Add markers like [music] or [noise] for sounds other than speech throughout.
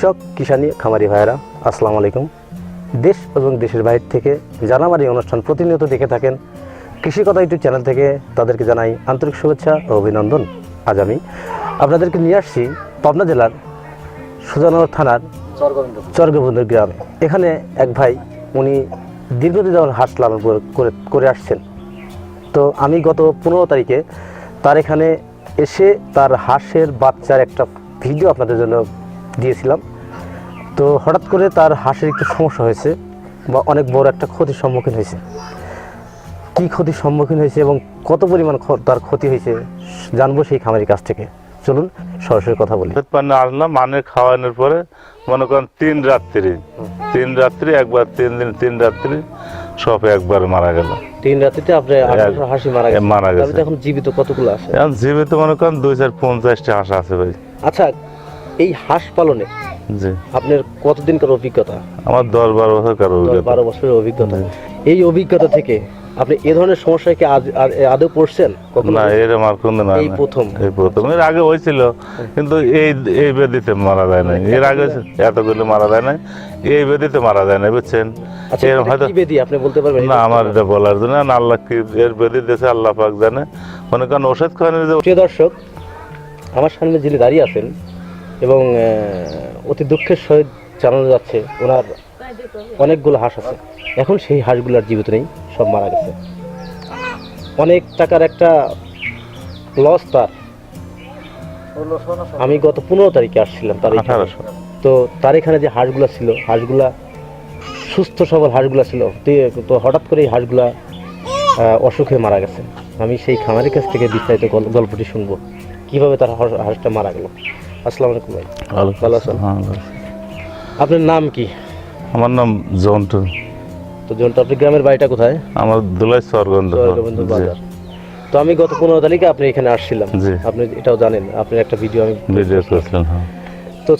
কৃষক, কিষানি, খামারি ভাইয়েরা, আসসালামু আলাইকুম। দেশ এবং দেশের বাইরে থেকে যারা এই অনুষ্ঠান প্রতিনিয়ত দেখে থাকেন, কৃষি কথা ইউটিউব চ্যানেল থেকে তাদেরকে জানাই আন্তরিক শুভেচ্ছা ও অভিনন্দন। আজ আমি আপনাদেরকে নিয়ে আসছি পাবনা জেলার সুজানগর থানার চরগোবন্ধুর গ্রামে। এখানে এক ভাই, উনি দীর্ঘদিন যেমন হাঁস লালন করে করে আসছেন। তো আমি গত পনেরো তারিখে তার এখানে এসে তার হাঁসের বাচ্চার একটা ভিডিও আপনাদের জন্য দিয়েছিলাম। তো হঠাৎ করে তার হাঁসের একটু সমস্যা হয়েছে বা অনেক বড় একটা ক্ষতির সম্মুখীন হয়েছে। কী ক্ষতির সম্মুখীন হয়েছে এবং কত পরিমাণ তার ক্ষতি হয়েছে জানব সেই খামারির কাছ থেকে। চলুন সরাসরি কথা বলি। পানি আসলাম মানে খাওয়ানোর পরে মনে করেন তিন রাত্রি। তিন রাত্রি একবার তিন দিন তিন রাত্রি সব একবার মারা গেল। তিন রাত্রিতে আপনার আঠারোশো হাসি মারা গেছে। মারা গেছে। তাহলে এখন জীবিত কতগুলো আছে? এখন জীবিত মনে করেন দুই চার পঞ্চাশটা হাঁস আছে ভাই। আচ্ছা এই হাঁস পালনে জি। আপনার কতদিনকার অভিজ্ঞতা? আমার দশ বারো বছর কারও অভিজ্ঞতা। বারো বছরের অভিজ্ঞতা। এই অভিজ্ঞতা থেকে আপনি এ ধরনের সমস্যায় কি আজ- আদৌ পড়ছেন না এরম আর কোনো না এই প্রথম। এই প্রথম। এর আগে হয়েছিল কিন্তু এই এই বেদিতে মারা যায় না এর আগে এতগুলো মারা যায় না এই বেদিতে মারা যায় না বুঝছেন? আচ্ছা এরম হয়তো বেদি? আপনি বলতে পারবেন? না আমার এটা বলার জন্য না আল্লাহ কি এর বেদি দেশে আল্লাহ পাক জানে। মনে করেন ওষুধ খাওয়ানোর যে দর্শক আমার সামনে যিনি দাঁড়িয়ে আছেন এবং অতি দুঃখের সহিত জানানো যাচ্ছে ওনার অনেকগুলো হাঁস আছে। এখন সেই হাঁসগুলো আর জীবিত নেই সব মারা গেছে। অনেক টাকার একটা লস তার। আমি গত পনেরো তারিখে আসছিলাম তার তো তার এখানে যে হাঁসগুলা ছিল হাঁসগুলা সুস্থ সবল হাঁসগুলা ছিল তো হঠাৎ করে এই হাঁসগুলা অসুখে মারা গেছে। আমি সেই খামারের কাছ থেকে বিস্তারিত গল- গল্পটি শুনব। কীভাবে তার হাঁসটা মারা গেল? আসসালামু আলাইকুম ভাই। ভালো আছেন? আপনার নাম কি? আমার নাম জন্টু। তো জনটা আপনি গ্রামের বাড়িটা কোথায়? আমার দুলাই জয়গোবিন্দ বাজার। তো আমি গত পনেরো তারিখে আপনি এখানে আসছিলাম। আপনি এটাও জানেন আপনার একটা ভিডিও আমি ভিডিও করেছিলেন হ্যাঁ। তো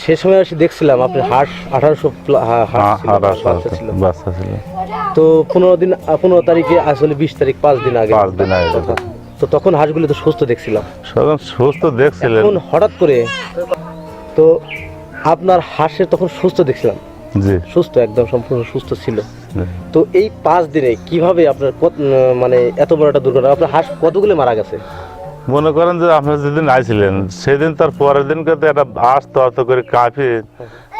সে- সময় এসে দেখছিলাম আপনি হাঁস আঠারোশো হ্যাঁ বাচ্চা ছিল। তো পনেরো দিন পনেরো তারিখে আসলে বিশ তারিখ পাঁচ দিন আগে। পাঁচ দিন আগে। তো তখন হাঁসগুলো তো সুস্থ দেখছিলাম। সবাই সুস্থ দেখছিলেন। এখন হঠাৎ করে তো আপনার হাঁসের তখন সুস্থ দেখছিলাম। জি। সুস্থ একদম সম্পূর্ণ সুস্থ ছিল। তো এই পাঁচ দিনে কীভাবে আপনার মানে এত বড় একটা দুর্ঘটনা আপনার হাঁস কতগুলো মারা গেছে? মনে করেন যে আপনার যেদিন আইছিলেন সেদিন তার পরের দিন কিন্তু একটা আস তত করে কাঁপি।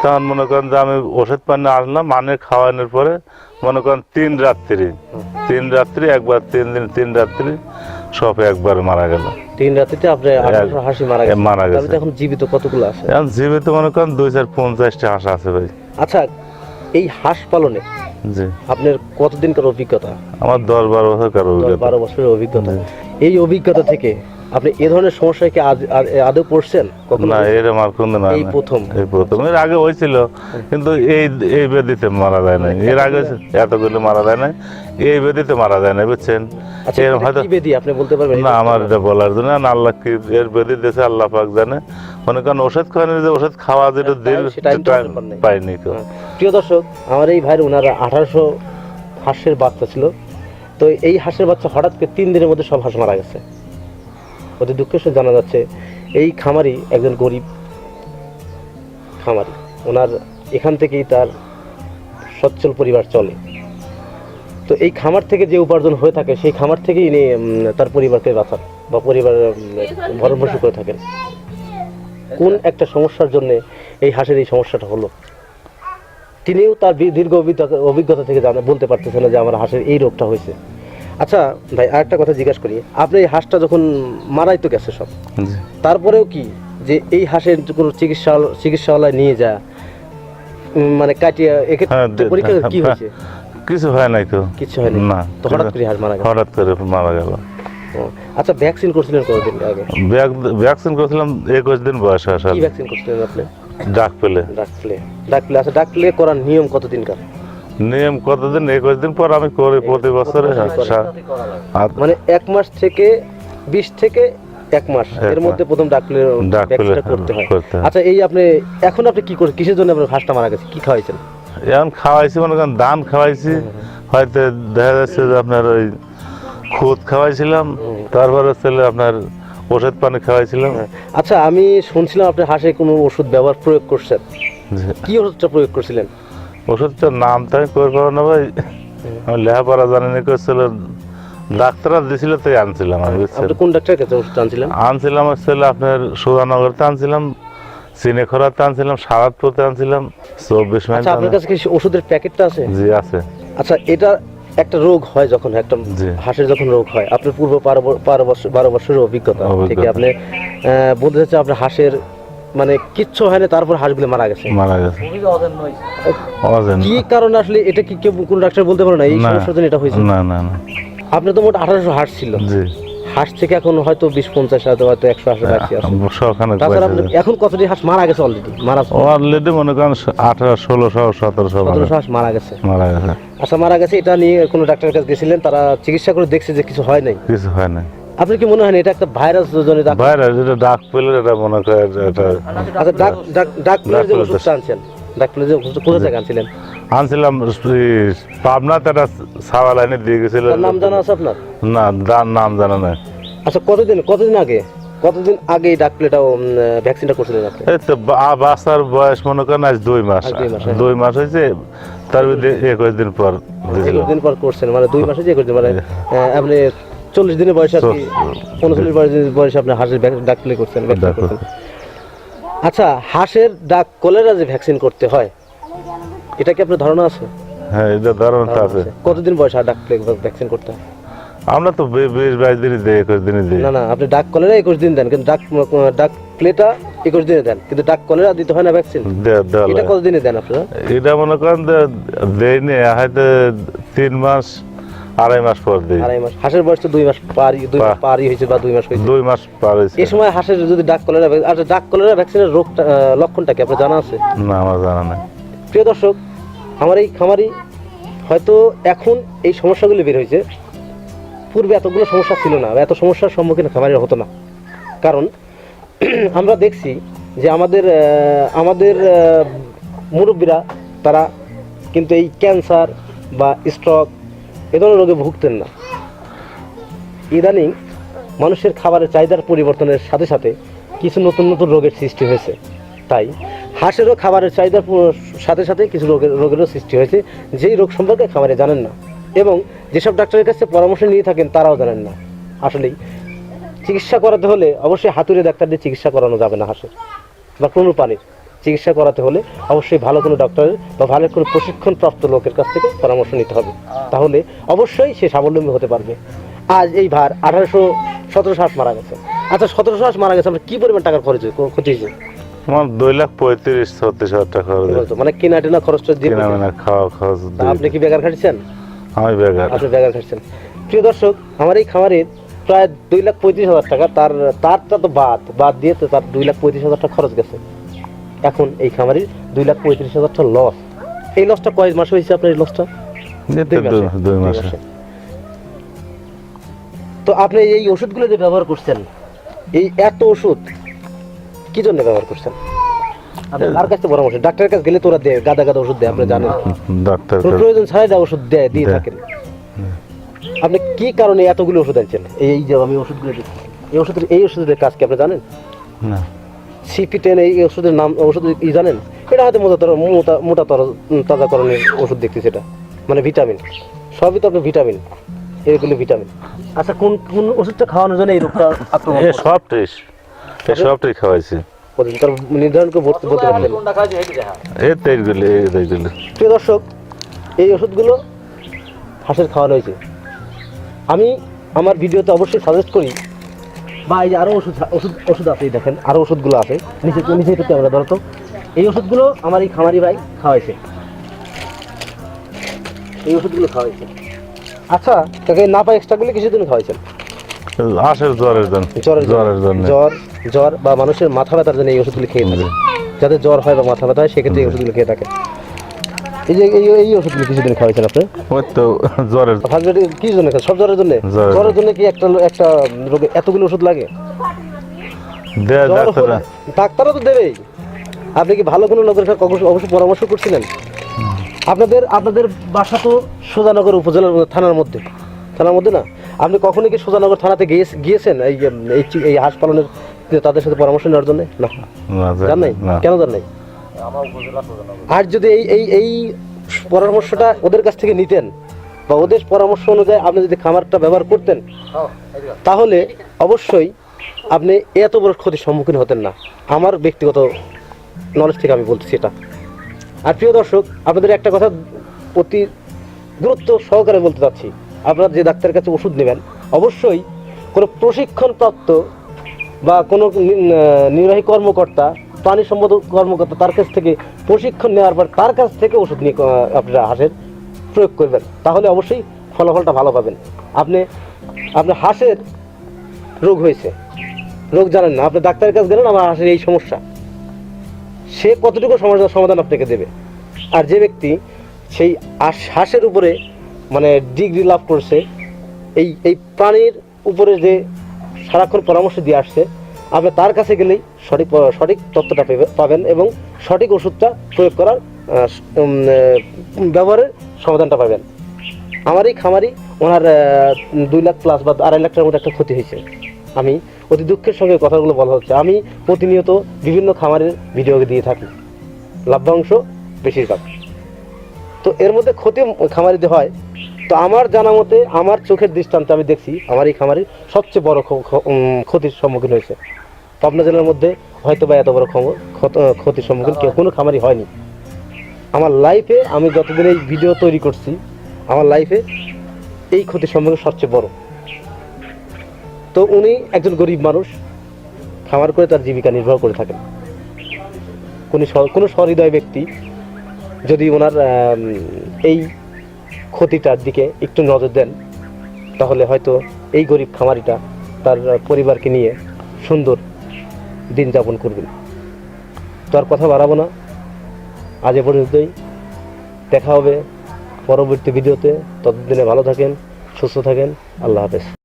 তখন মনে করেন যে আমি ওষুধ পানি আসলাম মানে খাওয়ানোর পরে মনে করেন তিন রাত্রি তিন রাত্রি একবার তিন দিন তিন রাত্রি। সব একবার মারা গেল। তিন রাত্রিতে আপনার আঠারোশো হাসি মারা গেছে। মারা গেছে। এখন জীবিত কতগুলো আছে? এখন জীবিত মনে করেন দুই চার পঞ্চাশটা হাঁস আছে ভাই। আচ্ছা এই হাঁস পালনে জি। আপনার কতদিনকার অভিজ্ঞতা? আমার দশ বারো বছর কারও অভিজ্ঞতা। বারো বছরের অভিজ্ঞতা। এই অভিজ্ঞতা থেকে আপনি এ ধরনের সমস্যায় কি আজ- আদৌ পড়ছেন না এরম আর কোনো না এই প্রথম। এই প্রথম। এর আগে হয়েছিল কিন্তু এই এই বেদিতে মারা যায় না এর আগে এতগুলো মারা যায় না এই বেদিতে মারা যায় না বুঝছেন? আচ্ছা হয়তো বেদি? আপনি বলতে পারবেন না আমার এটা বলার জন্য না আল্লাহ কি এর বেদি দেশে আল্লাহ পাক জানে। মনে করেন ওষুধ খাওয়ানোর যে ওষুধ খাওয়া যেটা দিল টাইম- সে টাইমটা টাইম হতে পারে নাই। পাইনি কেউ হ্যাঁ। প্রিয় দর্শক আমার এই ভাইয়ের ওনারা আঠারোশো হাঁসের বাচ্চা ছিল। তো এই হাঁসের বাচ্চা হঠাৎ করে তিন দিনের মধ্যে সব হাঁস মারা গেছে। অতি দুঃখের সাথে জানা যাচ্ছে এই খামারি একজন গরিব খামারি। ওনার এখান থেকেই তার সচ্ছল পরিবার চলে। তো এই খামার থেকে যে উপার্জন হয়ে থাকে সেই খামার থেকেই ইনি তার পরিবারকে বাঁচান বা পরিবার ভরণ পোষণ করে থাকেন। কোন একটা সমস্যার জন্য এই হাঁসের এই সমস্যাটা হলো? তিনিও তার দীর্ঘ অভিজ্ঞতা থেকে জানা বলতে পারতেছেন না যে আমার হাঁসের এই রোগটা হয়েছে। আচ্ছা ভাই আরেকটা কথা জিজ্ঞাসা করি। আপনি এই হাঁসটা যখন মারাই তো গেছে সব তারপরেও কি যে এই হাঁসের কোনো চিকিৎসা চিকিৎসালয় নিয়ে যা মানে কাটিয়ে হ্যাঁ, পরীক্ষা কি হ্যাঁ, হয়েছে? কিছু হয় নাই তো। কিছু হয়নি না তো হঠাৎ করে মারা গেল? হঠাৎ করে মারা গেল। আচ্ছা ভ্যাকসিন করছিলেন কতদিন আগে? ভ্যাকসিন করেছিলাম একুশ দিন বয়স আসার কি ভ্যাকসিন করছিলেন আপনি? ডাক পেলে ডাকলে ডাকলে আচ্ছা ডাকলে করার নিয়ম কতদিনকার? নিয়ম কতদিন? একুশ দিন পর আমি করি প্রতি বছরে মানে এক মাস থেকে বিশ থেকে এক মাস। এর মধ্যে প্রথম ডাকলে ডাক পেলে ভ্যাকসিনটা করতে হয়। হয়। আচ্ছা এই আপনি এখন আপনি কি করছেন কিসের জন্য আপনার হাঁসটা মারা গেছে? কি খাওয়াইছেন? এখন খাওয়াইছি মনে করেন ধান খাওয়াইছি। হয়তো দেখা যাচ্ছে যে আপনার ওই খুদ খাওয়াইছিলাম তারপরে হচ্ছে আপনার ওষুধ পানি খাওয়াইছিলাম। আচ্ছা আমি শুনছিলাম আপনি হাঁসে কোনো ওষুধ ব্যবহার প্রয়োগ করছেন। কি ওষুধটা প্রয়োগ করছিলেন? ওষুধটার নাম তাই করে পাবো না ভাই। আমি লেখাপড়া জানি না করছিল ডাক্তাররা দিছিল তাই আনছিলাম আমি কোন ডাক্তারের কাছে ওষুধ আনছিলাম আনছিলাম হচ্ছে আপনার সুধানগরতে আনছিলাম। সিনেখরাতে আনছিলাম সারাতপুরতে আনছিলাম চব্বিশ মাইল আচ্ছা আপনার কাছে কি ওষুধের প্যাকেটটা আছে? জি আছে। আচ্ছা এটা একটা রোগ হয় যখন একটা হাঁসের যখন রোগ হয় আপনার পূর্ব বারো বছর বারো বছরের অভিজ্ঞতা। থেকে আপনি বলতে চাচ্ছেন আপনার হাঁসের মানে কিচ্ছু হয়নি তারপর হাঁসগুলো মারা গেছে। মারা গেছে। কি কারণে আসলে এটা কি কেউ কোন ডাক্তার বলতে পারে না? এই সমস্যার জন্য এটা হয়েছে। না না না। আপনার তো মোট আঠারোশো হাঁস ছিল। জি। হাঁস থেকে এখন হয়তো বিশ পঞ্চাশ হয়তো হয়তো একশো সখানে তাছাড়া এখন কতটি হাঁস মারা গেছে অলরেডি মারা অলরেডি মনে করেন আঠারো ষোলোশো সতেরোশো সতেরোশো হাঁস মারা গেছে। মারা গেছে। আচ্ছা মারা গেছে এটা নিয়ে কোনো ডাক্তারের কাছে গেছিলেন তারা চিকিৎসা করে দেখছে যে কিছু হয় নাই। কিছু হয় না আপনার কি মনে হয় এটা একটা ভাইরাস জনিত? বাইরে যেটা ডাক পেলে এটা মনে করে এটা আচ্ছা ডাক ডাক ডাক প্লেয়ার যে ওষুধটা আনছেন ডাক প্লেয়ার যে ওষুধটা কোথা থেকে আনছিলেন? আনছিলাম পাবনাতে একটা সাওয়া লাইনে দিয়ে গেছিল। নাম জানা আছে আপনার? না তার নাম জানা নাই। আচ্ছা কতদিন কতদিন আগে? কতদিন আগে এই ডাক প্লেটা ভ্যাকসিনটা করছিলেন আপনি? এই তো বাচ্চার বয়স মনে করেন আজ দুই মাস। দুই মাস, হ্যাঁ। দুই মাস হয়েছে তার একুশ দিন পর একুশ দিন পর করছেন মানে দুই মাসে যে করছেন মানে আপনি চল্লিশ দিনের বয়সে কি উনচল্লিশ বয়স বয়সে আপনি হাঁসের ডাক প্লে। করছেন। আচ্ছা হাঁসের ডাক কলেরা যে ভ্যাকসিন করতে হয় এটা কি আপনার ধারণা আছে? হ্যাঁ এটা ধারণাটা আছে। কতদিন বয়স আর ডাক প্লে ভ্যাকসিন করতে হয়? আমরা তো বেশ বাইশ দিনই দিই একুশ দিনই দিই। না না আপনি ডাক কলেরা একুশ দিন দেন কিন্তু ডাক ডাক প্লেটা একুশ দিনে দেন কিন্তু ডাক কলেরা দিতে হয় না ভ্যাকসিন এটা। কতদিনে দেন আপনারা এটা মনে করেন দেয়নি হয়তো তিন মাস আড়াই মাস পর দিই। আড়াই মাস। হাঁসের বয়স তো দুই মাস পারি দুই মাস পারি হয়েছে বা দুই মাস হয়েছে। দুই মাস পার হয়েছে। এই সময় হাঁসের যদি ডাক কলেরা আচ্ছা ডাক কলেরা ভ্যাকসিনের রোগটা আহ, লক্ষণটা কি আপনার জানা আছে? না আমার জানা নাই। প্রিয় দর্শক আমার এই খামারি, হয়তো এখন এই সমস্যাগুলি বের হয়েছে। পূর্বে এতগুলো সমস্যা ছিল না এত সমস্যার সম্মুখীন খামারিরা হতো না। কারণ [clears throat] আমরা দেখছি যে আমাদের আমাদের মুরব্বীরা, তারা কিন্তু এই ক্যান্সার বা স্ট্রোক এ ধরনের রোগে ভুগতেন না। ইদানিং মানুষের খাবারের চাহিদার পরিবর্তনের সাথে সাথে কিছু নতুন নতুন রোগের সৃষ্টি হয়েছে। তাই হাঁসেরও খাবারের চাহিদার সাথে সাথে কিছু রোগের রোগেরও সৃষ্টি হয়েছে। যেই রোগ সম্পর্কে খামারে জানেন না। এবং যেসব ডাক্তারের কাছে পরামর্শ নিয়ে থাকেন, তারাও জানেন না। আসলেই চিকিৎসা করাতে হলে অবশ্যই হাতুড়ে ডাক্তার দিয়ে চিকিৎসা করানো যাবে না হাঁসের। বা কোনো প্রাণীর চিকিৎসা করাতে হলে অবশ্যই ভালো কোনো ডক্টরের বা ভালো কোনো প্রশিক্ষণপ্রাপ্ত লোকের কাছ থেকে পরামর্শ নিতে হবে। তাহলে অবশ্যই সে স্বাবলম্বী হতে পারবে। আজ এই ভার আঠারোশো সতেরোশো হাঁস মারা গেছে। আচ্ছা সতেরোশো হাঁস মারা গেছে, আমরা কী পরিমাণ টাকার খরচ? ক্ষতি হয়েছে? আমার দুই লাখ পঁয়ত্রিশ ছত্রিশ হাজার টাকা খরচ মানে কিনা টিনা খরচটা দিয়ে কিনা মেনা খাওয়া খরচ আপনি কি বেকার খাটছেন? আমি বেকার। আপনি বেকার খাটছেন। প্রিয় দর্শক আমার এই খামারের প্রায় দুই লাখ পঁয়ত্রিশ হাজার টাকা তার তারটা তো বাদ। বাদ দিয়ে তো তার দুই লাখ পঁয়ত্রিশ হাজার টাকা খরচ গেছে। এখন এই খামারের দুই লাখ পঁয়ত্রিশ হাজার টাকা লস এই লসটা কয় মাস হয়েছে আপনার এই লসটা দুই মাসে। তো আপনি এই ওষুধগুলো যে ব্যবহার করছেন এই এত ওষুধ কি জন্য ব্যবহার করছেন? আপনি কার কাছে পরামর্শ? ডাক্তারের কাছে গেলে তোরা দেয় গাদা গাদা ওষুধ দেয় আপনি জানেন। ডাক্তার কোনো প্রয়োজন ছাড়াই না ওষুধ দেয় দিয়ে। থাকেন। আপনি কি কারণে এতগুলো ওষুধ আনছেন? এই যে আমি ওষুধগুলো এই ওষুধের এই ওষুধের কাজ কি আপনি জানেন? না। সিপি টেন এই ওষুধের নাম ওষুধ ই জানেন? এটা হয়তো মোটা মোটা মোটা তাজাকরণের ওষুধ দেখতেছি এটা। মানে ভিটামিন। সবই তো আপনার ভিটামিন। এগুলো ভিটামিন। আচ্ছা কোন কোন ওষুধটা খাওয়ানোর জন্য এই রোগটা আক্রমণ সব টেস্ট এ সব টেস্ট খাওয়াইছি। করছে? তার নির্ধারণ করে বলতে বলতে পারবেন এই তো এইগুলি এই তো প্রিয় দর্শক এই ওষুধগুলো হাঁসের খাওয়ানো হয়েছে আমি আমার ভিডিওতে অবশ্যই সাজেস্ট করি বা এই যে আরও ওষুধ ওষুধ ওষুধ আছে দেখেন আরও ওষুধগুলো আছে। নিচে নিচে একটু ক্যামেরা ধরো তো। এই ওষুধগুলো আমার এই খামারি ভাই খাওয়াইছে। এই ওষুধগুলো খাওয়াইছে। আচ্ছা তাকে না পাই এক্সট্রাগুলো কিছুদিন খাওয়াইছেন? আসের জ্বরের জন্য। জ্বরের জন্য। জ্বর জ্বর বা মানুষের মাথা ব্যথার জন্য এই ওষুধগুলো খেয়ে থাকে। যাদের জ্বর হয় বা মাথা ব্যথা হয় সেক্ষেত্রে এই ওষুধগুলো খেয়ে থাকে। এই যে এই এই ওষুধগুলো কিছুদিন খাওয়াইছেন আপনি? ওই তো জ্বরের ফার্স্ট কি জন্য সব জ্বরের জন্য? জ্বরের জন্য কি একটা একটা রোগে এতগুলো ওষুধ লাগে? ডাক্তারও তো দেবেই। আপনি কি ভালো কোনো লোকের সাথে অবশ্য অবশ্যই পরামর্শ করছিলেন? আপনাদের আপনাদের বাসা তো সোজানগর উপজেলার থানার মধ্যে। থানার মধ্যে না? আপনি কখনো কি সুজানগর থানাতে গিয়ে- গিয়েছেন? এই এই হাঁস পালনের তাদের সাথে পরামর্শ নেওয়ার জন্য? না। জান নাই? কেন জান নাই? আর যদি এই এই এই পরামর্শটা ওদের কাছ থেকে নিতেন বা ওদের পরামর্শ অনুযায়ী আপনি যদি খামারটা ব্যবহার করতেন তাহলে অবশ্যই আপনি এত বড় ক্ষতির সম্মুখীন হতেন না। আমার ব্যক্তিগত নলেজ থেকে আমি বলতেছি এটা। আর প্রিয় দর্শক আপনাদের একটা কথা অতি গুরুত্ব সহকারে বলতে চাচ্ছি। আপনারা যে ডাক্তারের কাছে ওষুধ নেবেন অবশ্যই কোনো প্রশিক্ষণপ্রাপ্ত বা কোনো নির্বাহী কর্মকর্তা, প্রাণী সম্পদ কর্মকর্তা তার কাছ থেকে প্রশিক্ষণ নেওয়ার পর তার কাছ থেকে ওষুধ নিয়ে আপনারা হাঁসের প্রয়োগ করবেন। তাহলে অবশ্যই ফলাফলটা ভালো পাবেন। আপনি, আপনার হাঁসের রোগ হয়েছে। রোগ জানেন না। আপনি ডাক্তারের কাছে গেলেন, আমার হাঁসের এই সমস্যা। সে কতটুকু সমস্যার সমাধান আপনাকে দেবে। আর যে ব্যক্তি সেই হাঁস- হাঁসের উপরে মানে ডিগ্রি লাভ করছে, এই এই প্রাণীর উপরে যে সারাক্ষণ পরামর্শ দিয়ে আসছে। আপনি তার কাছে গেলেই সঠিক সঠিক তথ্যটা পেবে- পাবেন এবং সঠিক ওষুধটা প্রয়োগ করার ব্যবহারের সমাধানটা পাবেন। আমার এই খামারি, ওনার দুই লাখ প্লাস বা আড়াই লাখ টাকার মতো একটা ক্ষতি হয়েছে। আমি অতি দুঃখের সঙ্গে কথাগুলো বলা হচ্ছে। আমি প্রতিনিয়ত বিভিন্ন খামারের ভিডিও দিয়ে থাকি। লাভ্যাংশ বেশিরভাগ। তো এর মধ্যে ক্ষতি খামারিতে হয় তো আমার জানা মতে, আমার চোখের দৃষ্টান্তে আমি দেখছি আমার এই খামারের সবচেয়ে বড় ক্ষতির সম্মুখীন হয়েছে। পাবনা জেলার মধ্যে হয়তো বা এত বড় ক্ষতির সম্মুখীন কেউ, কোনো খামারই হয়নি। আমার লাইফে আমি যতদিন এই ভিডিও তৈরি করছি, আমার লাইফে এই ক্ষতির সম্মুখীন সবচেয়ে বড়। তো উনি একজন গরিব মানুষ, খামার করে তার জীবিকা নির্বাহ করে থাকেন। কোনো কোনো সহৃদয় ব্যক্তি যদি ওনার এই ক্ষতিটার দিকে একটু নজর দেন, তাহলে হয়তো এই গরিব খামারিটা তার পরিবারকে নিয়ে সুন্দর দিন যাপন করবেন। তো আর কথা বাড়াবো না। আজ এ পর্যন্তই। দেখা হবে পরবর্তী ভিডিওতে। ততদিনে ভালো থাকেন, সুস্থ থাকেন। আল্লাহ হাফেজ।